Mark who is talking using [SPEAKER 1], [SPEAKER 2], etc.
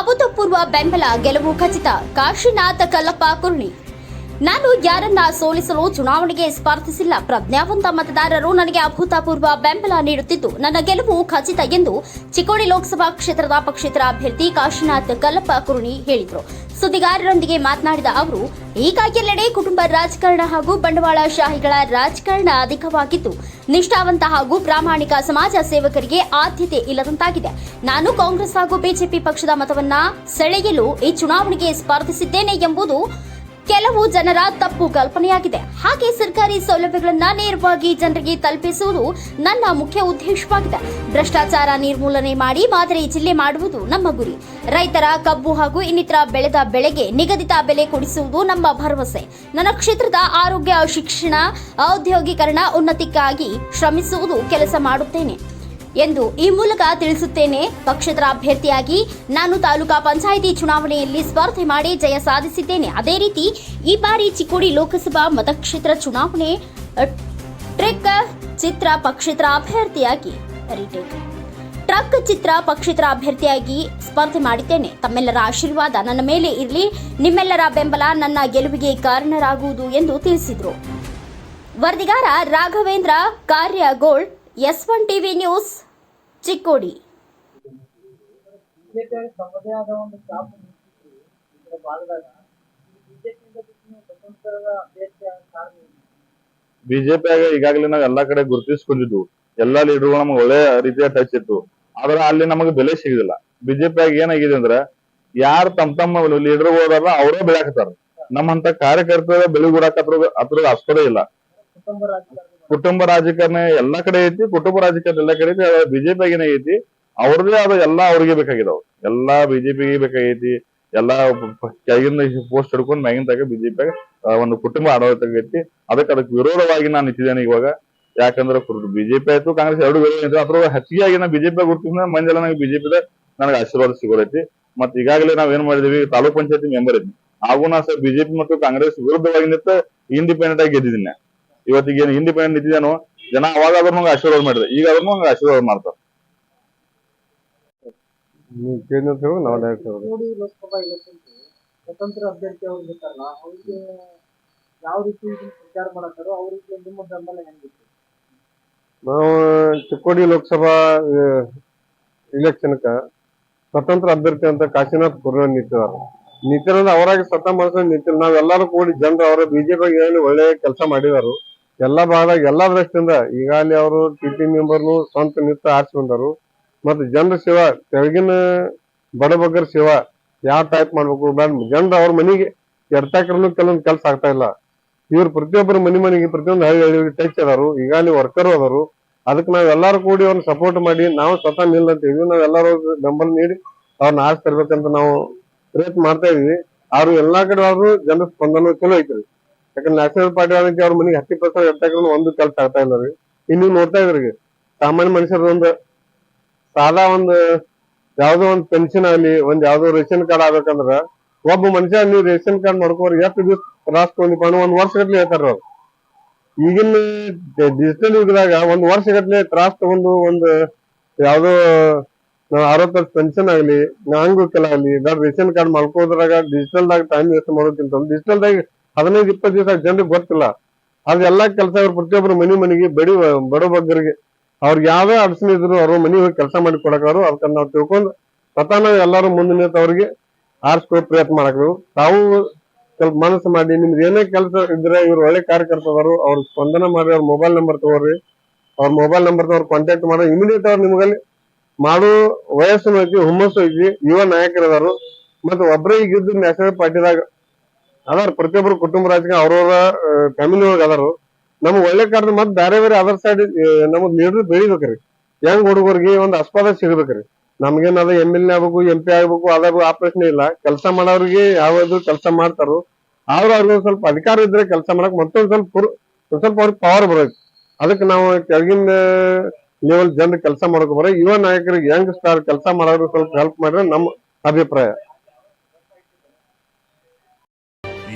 [SPEAKER 1] ಅಭೂತಪೂರ್ವ ಬೆಂಬಲ ಗೆಲುವು ಖಚಿತ ಕಾಶಿನಾಥ ಕಲ್ಲಪ್ಪ ಕುರ್ಣಿ. ನಾನು ಯಾರನ್ನ ಸೋಲಿಸಲು ಚುನಾವಣೆಗೆ ಸ್ಪರ್ಧಿಸಿಲ್ಲ. ಪ್ರಜ್ಞಾವಂತ ಮತದಾರರು ನನಗೆ ಅಭೂತಪೂರ್ವ ಬೆಂಬಲ ನೀಡುತ್ತಿದ್ದು, ನನ್ನ ಗೆಲುವು ಖಚಿತ ಎಂದು ಚಿಕ್ಕೋಡಿ ಲೋಕಸಭಾ ಕ್ಷೇತ್ರದ ಪಕ್ಷೇತರ ಅಭ್ಯರ್ಥಿ ಕಾಶಿನಾಥ್ ಕಲ್ಲಪ್ಪ ಕುರುಣಿ ಹೇಳಿದರು. ಸುದ್ದಿಗಾರರೊಂದಿಗೆ ಮಾತನಾಡಿದ ಅವರು ಈಗ ಎಲ್ಲೆಡೆ ಕುಟುಂಬ ರಾಜಕಾರಣ ಹಾಗೂ ಬಂಡವಾಳಶಾಹಿಗಳ ರಾಜಕಾರಣ ಅಧಿಕವಾಗಿದ್ದು, ನಿಷ್ಠಾವಂತ ಹಾಗೂ ಪ್ರಾಮಾಣಿಕ ಸಮಾಜ ಸೇವಕರಿಗೆ ಆದ್ಯತೆ ಇಲ್ಲದಂತಾಗಿದೆ. ನಾನು ಕಾಂಗ್ರೆಸ್ ಹಾಗೂ ಬಿಜೆಪಿ ಪಕ್ಷದ ಮತವನ್ನ ಸೆಳೆಯಲು ಈ ಚುನಾವಣೆಗೆ ಸ್ಪರ್ಧಿಸಿದ್ದೇನೆ ಎಂಬುದು ಕೆಲವು ಜನರ ತಪ್ಪು ಕಲ್ಪನೆಯಾಗಿದೆ. ಹಾಗೆ ಸರ್ಕಾರಿ ಸೌಲಭ್ಯಗಳನ್ನ ನೇರವಾಗಿ ಜನರಿಗೆ ತಲುಪಿಸುವುದು ನನ್ನ ಮುಖ್ಯ ಉದ್ದೇಶವಾಗಿದೆ. ಭ್ರಷ್ಟಾಚಾರ ನಿರ್ಮೂಲನೆ ಮಾಡಿ ಮಾದರಿ ಜಿಲ್ಲೆ ಮಾಡುವುದು ನಮ್ಮ ಗುರಿ. ರೈತರ ಕಬ್ಬು ಹಾಗೂ ಇನ್ನಿತರ ಬೆಳೆದ ಬೆಳೆಗೆ ನಿಗದಿತ ಬೆಲೆ ಕೊಡಿಸುವುದು ನಮ್ಮ ಭರವಸೆ. ನನ್ನ ಕ್ಷೇತ್ರದ ಆರೋಗ್ಯ, ಶಿಕ್ಷಣ, ಔದ್ಯೋಗೀಕರಣ ಉನ್ನತಿಗಾಗಿ ಶ್ರಮಿಸುವುದು ಕೆಲಸ ಮಾಡುತ್ತೇನೆ. ಎಂದು ಈ ಮೂಲಕ ತಿಳಿಸುತ್ತೇನೆ. ಪಕ್ಷೇತರ ಅಭ್ಯರ್ಥಿಯಾಗಿ ನಾನು ತಾಲೂಕಾ ಪಂಚಾಯಿತಿ ಚುನಾವಣೆಯಲ್ಲಿ ಸ್ಪರ್ಧೆ ಮಾಡಿ ಜಯ ಸಾಧಿಸಿದ್ದೇನೆ. ಅದೇ ರೀತಿ ಈ ಬಾರಿ ಚಿಕ್ಕೋಡಿ ಲೋಕಸಭಾ ಮತಕ್ಷೇತ್ರ ಚುನಾವಣೆ ಟ್ರಿಕ್ ಚಿತ್ರ ಪಕ್ಷೇತರ ಅಭ್ಯರ್ಥಿಯಾಗಿ ಟ್ರಕ್ ಚಿತ್ರ ಪಕ್ಷೇತರ ಅಭ್ಯರ್ಥಿಯಾಗಿ ಸ್ಪರ್ಧೆ ಮಾಡಿದ್ದೇನೆ. ತಮ್ಮೆಲ್ಲರ ಆಶೀರ್ವಾದ ನನ್ನ ಮೇಲೆ ಇರಲಿ. ನಿಮ್ಮೆಲ್ಲರ ಬೆಂಬಲ ನನ್ನ ಗೆಲುವಿಗೆ ಕಾರಣರಾಗುವುದು ಎಂದು ತಿಳಿಸಿದರು. ವರದಿಗಾರ Raghavendra Karyagol S one TV news Chikkodi.
[SPEAKER 2] BJP ತಮ್ಮದೇ ಆದ ಒಂದು ಚಾಪು ಭಾಗದಾಗ
[SPEAKER 3] ಬಿಜೆಪಿಯಾಗ ಈಗಾಗಲೇ ನಾವು ಎಲ್ಲಾ ಕಡೆ ಗುರುತಿಸ್ಕೊಂಡಿದ್ವು. ಎಲ್ಲಾ ಲೀಡರ್ಗಳು ನಮ್ಗೆ ಒಳ್ಳೆ ರೀತಿಯ ಟಚ್ ಇತ್ತು. ಆದ್ರೆ ಅಲ್ಲಿ ನಮಗೆ ಬೆಲೆ ಸಿಗುದಿಲ್ಲ. ಬಿಜೆಪಿಯಾಗ ಏನಾಗಿದೆ ಅಂದ್ರೆ ಯಾರು ತಮ್ಮ ತಮ್ಮ ಲೀಡರ್ ಹೋದಾರ ಅವರೇ ಬೆಳೆಯಾಕತ್ತಾರ. ನಮ್ಮಂತ ಕಾರ್ಯಕರ್ತರ ಬೆಳೆಗುಡಾಕ ಅದ್ರ ಅಷ್ಟೇ ಇಲ್ಲ.
[SPEAKER 2] ಕುಟುಂಬ ರಾಜಕಾರಣ
[SPEAKER 3] ಎಲ್ಲಾ ಕಡೆ ಐತಿ, ಕುಟುಂಬ ರಾಜಕಾರಣ ಎಲ್ಲಾ ಕಡೆ ಐತಿ ಬಿಜೆಪಿ ಐತಿ. ಅವ್ರದೇ ಆದ ಎಲ್ಲಾ ಅವ್ರಿಗೆ ಬೇಕಾಗಿದಾವ್. ಎಲ್ಲಾ ಬಿಜೆಪಿಗೆ ಬೇಕಾಗೈತಿ, ಎಲ್ಲಾ ಕೆಳಗಿಂದ ಪೋಸ್ಟ್ ಹಿಡ್ಕೊಂಡು ಮ್ಯಾಗಿನ ಬಿಜೆಪಿ ಒಂದು ಕುಟುಂಬ ಆಡಳಿತ ಐತಿ ಅದಕ್ಕೆ ಅದಕ್ಕೆ ವಿರೋಧವಾಗಿ ನಾನು ನಿಂತಿದ್ದೇನೆ ಇವಾಗ. ಯಾಕಂದ್ರೆ ಬಿಜೆಪಿ ಆಯ್ತು, ಕಾಂಗ್ರೆಸ್ ಎರಡು ವಿರೋಧ ಅದ್ರ ಹೆಚ್ಚಿಗೆ ನಾ ಬಿಜೆಪಿ ಗುರುತಿಸಿದ ಮಂದಿ ನಂಗೆ ನನಗೆ ಬಿಜೆಪಿ ನನಗೆ ಆಶೀರ್ವಾದ ಸಿಗೋದೈತಿ. ಮತ್ತೆ ಈಗಾಗಲೇ ನಾವ್ ಏನ್ ಮಾಡಿದೀವಿ, ತಾಲೂಕ್ ಪಂಚಾಯತಿ ಮೆಂಬರ್ ಐತಿ ಹಾಗೂ ನಾ ಸರ್ ಬಿಜೆಪಿ ಮತ್ತು ಕಾಂಗ್ರೆಸ್ ವಿರುದ್ಧವಾಗಿ ನಿಂತ ಇಂಡಿಪೆಂಡೆಂಟ್ ಆಗಿ ಗೆದ್ದಿದ್ದೀನಿ. ಇವತ್ತಿಗೆ ಏನು ಇಂಡಿಪೆಂಡೆಂಟ್ ನಿಂತಿದ್ದೇನೋ ಜನ ಅವಾಗ ಆದ್ರೂ ಆಶೀರ್ವಾದ ಮಾಡಿದೆ ಈಗ ಆದ್ರೂ ಆಶೀರ್ವಾದ ಮಾಡ್ತಾರೆ.
[SPEAKER 2] ನೋಡಿ ಲೋಕಸಭಾ ಸ್ವತಂತ್ರ ಅಭ್ಯರ್ಥಿ ಅವ್ರು ಅವ್ರಿಗೆ ಯಾವ ರೀತಿ ಪ್ರಚಾರ ಮಾಡತ್ತಾರೋ ಅವ್ರಿಗೆ ನಿಮ್ಮ ಬೆಂಬಲ ಹೆಂಗಿತ್ತು
[SPEAKER 4] ನಾವು ಚಿಕ್ಕೋಡಿ ಲೋಕಸಭಾ ಇಲೆಕ್ಷನ್ಕ ಸ್ವತಂತ್ರ ಅಭ್ಯರ್ಥಿ ಅಂತ ಕಾಶಿನಾಥ್ ಕುರ್ರ ನಿಂತಿದ್ದಾರೆ. ನಿಂತಿರೋದು ಅವರಾಗಿ ಸ್ವತಃ ಮಾಡ್ಕೊಂಡು ನಿಂತಿಲ್ಲ. ನಾವೆಲ್ಲರೂ ಕೂಡಿ ಜನರು ಅವರ ಬಿಜೆಪಿ ಏನು ಒಳ್ಳೆ ಕೆಲಸ ಮಾಡಿದಾರು. ಎಲ್ಲಾ ಭಾಗದಾಗ, ಎಲ್ಲಾ ದೃಷ್ಟಿಯಿಂದ ಈಗಾಗಲೇ ಅವರು ಟಿ ಟಿ ಮೆಂಬರ್ನು ಸ್ವಂತ ನಿಂತು ಆರಿಸಿ ಬಂದರು. ಮತ್ತು ಜನರ ಸೇವಾ, ತೆಳಗಿನ ಬಡಬಗ್ಗರ ಸೇವಾ ಯಾವ ಟೈಪ್ ಮಾಡ್ಬೇಕು ಬೇಡ. ಜನರು ಅವ್ರ ಮನೆಗೆ ಎಡ್ತಾಕ್ರೂ ಕೆಲವೊಂದು ಕೆಲಸ ಆಗ್ತಾ ಇಲ್ಲ. ಇವ್ರು ಪ್ರತಿಯೊಬ್ಬರ ಮನೆ ಮನೆಗೆ ಪ್ರತಿಯೊಂದು ಹಳ್ಳಿ ಹಳ್ಳಿ ಟಚ್ ಅದಾರು. ಈಗಾಗಲೇ ವರ್ಕರ್ ಅದಾರು. ಅದಕ್ಕೆ ನಾವ್ ಎಲ್ಲಾರು ಕೂಡಿ ಅವ್ರನ್ನ ಸಪೋರ್ಟ್ ಮಾಡಿ, ನಾವು ಸ್ವತಃ ನಿಲ್ಲಂತೀವಿ ನಾವ್ ಎಲ್ಲಾರು ಬೆಂಬಲ ನೀಡಿ ಅವ್ರನ್ನ ಆರಿಸಿ ತರ್ಬೇಕಂತ ನಾವು ಪ್ರಯತ್ನ ಮಾಡ್ತಾ ಇದೀವಿ. ಅವ್ರು ಎಲ್ಲಾ ಕಡೆ ಆದರೂ ಜನರ ಸ್ಪಂದನ ಚಲೋ ಐತ್ರಿ. ಯಾಕಂದ್ರೆ ನ್ಯಾಷನಲ್ ಪಾರ್ಟಿ ಆಗಿ ಅವ್ರ ಮನೆಗೆ ಹತ್ತಿ ಪರ್ಸೆಂಟ್ ಎಟ್ಟಾಕ್ರೂ ಒಂದು ಕೆಲಸ ಆಗ್ತಾ ಇಲ್ಲ ರೀ ಇನ್ನು ನೋಡ್ತಾ ಇದ್ರಿ ಸಾಮಾನ್ಯ ಮನುಷ್ಯರ ಒಂದು ಸಾದಾ ಒಂದು ಯಾವ್ದೋ ಒಂದು ಪೆನ್ಷನ್ ಆಗ್ಲಿ, ಒಂದ್ ಯಾವ್ದೋ ರೇಷನ್ ಕಾರ್ಡ್ ಆಗ್ಬೇಕಂದ್ರ ಒಬ್ಬ ಮನುಷ್ಯ ನೀವು ರೇಷನ್ ಕಾರ್ಡ್ ಮಾಡ್ಕೋರಿ ಎಷ್ಟು ದಿವಸ ತ್ರಾಸ್ ತಗೊಂಡಿಪ್ಪ ಒಂದ್ ವರ್ಷ ಗಟ್ಲೆ ಹೇಳ್ತಾರ ಅವ್ರು. ಈಗಿನ ಡಿಜಿಟಲ್ ಯುಗದಾಗ ಒಂದ್ ವರ್ಷ ಗಟ್ಲೆ ತ್ರಾಸ್ ತಗೊಂಡು ಒಂದು ಯಾವ್ದೋ ನಾವ್ ವರ್ಷ ಪೆನ್ಷನ್ ಆಗ್ಲಿ ಅಂಗವಿಕಲ ಆಗ್ಲಿ ರೇಷನ್ ಕಾರ್ಡ್ ಮಾಡ್ಕೋದ್ರಾಗ ಡಿಜಿಟಲ್ ದಾಗ ಟೈಮ್ ವೇಸ್ಟ್ ಮಾಡೋದಿಂತ ಡಿಜಿಟಲ್ ದಾಗ ಹದಿನೈದು, ಇಪ್ಪತ್ತು ದಿವಸ ಜನರಿಗೆ ಗೊತ್ತಿಲ್ಲ. ಅದೆಲ್ಲಾ ಕೆಲಸ ಇವ್ರು ಪ್ರತಿಯೊಬ್ಬರು ಮನಿ ಮನೆಗೆ, ಬಡಿ, ಬಡ ಬಗ್ಗರಿಗೆ. ಅವ್ರಿಗೆ ಯಾವ್ದೇ ಅಡಚಣೆ ಇದ್ರು ಅವ್ರ ಮನಿ ಹೋಗಿ ಕೆಲಸ ಮಾಡಿ ಕೊಡಕವ್ರು ಅದಕ್ಕ ನಾವು ತಿಳ್ಕೊಂಡು ಸ್ವತಃ ನಾವು ಎಲ್ಲಾರು ಮುಂದೆ ನಿಂತು ಅವ್ರಿಗೆ ಆರಿಸ್ಕೊ ಪ್ರಯತ್ನ ಮಾಡಬೇಕು. ತಾವು ಸ್ವಲ್ಪ ಮನಸ್ಸು ಮಾಡಿ, ನಿಮ್ದು ಏನೇ ಕೆಲಸ ಇದ್ರೆ ಇವ್ರು ಒಳ್ಳೆ ಕಾರ್ಯಕರ್ತದವರು, ಅವ್ರ ಸ್ಪಂದನ ಮಾಡಿ, ಅವ್ರ ಮೊಬೈಲ್ ನಂಬರ್ ತಗೋರಿ. ಅವ್ರ ಮೊಬೈಲ್ ನಂಬರ್ ಅವ್ರು ಕಾಂಟ್ಯಾಕ್ಟ್ ಮಾಡಿ. ಇಮಿಡಿಯೇಟ್ ಅವ್ರು ನಿಮ್ಗಲ್ಲಿ ಮಾಡೋ ವಯಸ್ಸು ಐತಿ ಹುಮ್ಮಸ್ಸು ಐತಿ ಯುವ ನಾಯಕರದಾರು. ಮತ್ತೆ ಒಬ್ಬರೇ ಈಗ ಇದ್ದು ನ್ಯಾಷನಲ್ ಪಾರ್ಟಿದಾಗ ಅದಾರ ಪ್ರತಿಯೊಬ್ಬರು ಕುಟುಂಬ ರಾಜಕೀಯ ಅವ್ರವ್ರ ಫ್ಯಾಮಿಲಿ ಒಳಗೆ ಅದಾರು. ನಮ್ಗೆ ಒಳ್ಳೆ ಕಾರ್ಯ ಮತ್ತೆ ಬೇರೆ ಬೇರೆ ಅದರ್ ಸೈಡ್ ನಮಗ್ ಲೀಡರ್ ಬೆಳಿಬೇಕ್ರಿ ಯಂಗ್ ಹುಡುಗರಿಗೆ ಒಂದು ಆಸ್ಪದ ಸಿಗ್ಬೇಕ್ರಿ. ನಮ್ಗೇನದ ಎಂ ಎಲ್ ಎ ಆಗ್ಬೇಕು ಎಂ ಪಿ ಆಗ್ಬೇಕು ಅದಾಗಬೇಕು ಆ ಪ್ರಶ್ನೆ ಇಲ್ಲ. ಕೆಲಸ ಮಾಡೋರಿಗೆ ಯಾವ್ದು ಕೆಲಸ ಮಾಡ್ತಾರೋ ಆದ್ರೂ ಅವ್ರಿಗೆ ಒಂದ್ ಸ್ವಲ್ಪ ಅಧಿಕಾರ ಇದ್ರೆ ಕೆಲಸ ಮಾಡಕ್ ಮತ್ತೊಂದ್ ಸ್ವಲ್ಪ ಒಂದ್ ಸ್ವಲ್ಪ ಅವ್ರಿಗೆ ಪವರ್ ಬರೋದು ಅದಕ್ಕೆ ನಾವು ಕೆಳಗಿನ ಲೆವೆಲ್ ಜನ ಕೆಲಸ ಮಾಡಕ್ ಬರೋ ಯುವ ನಾಯಕರಿಗೆ ಯಂಗ್ ಸ್ಟಾರ್ ಕೆಲಸ ಮಾಡೋರು ಸ್ವಲ್ಪ ಹೆಲ್ಪ್ ಮಾಡಿದ್ರೆ ನಮ್ಮ ಅಭಿಪ್ರಾಯ.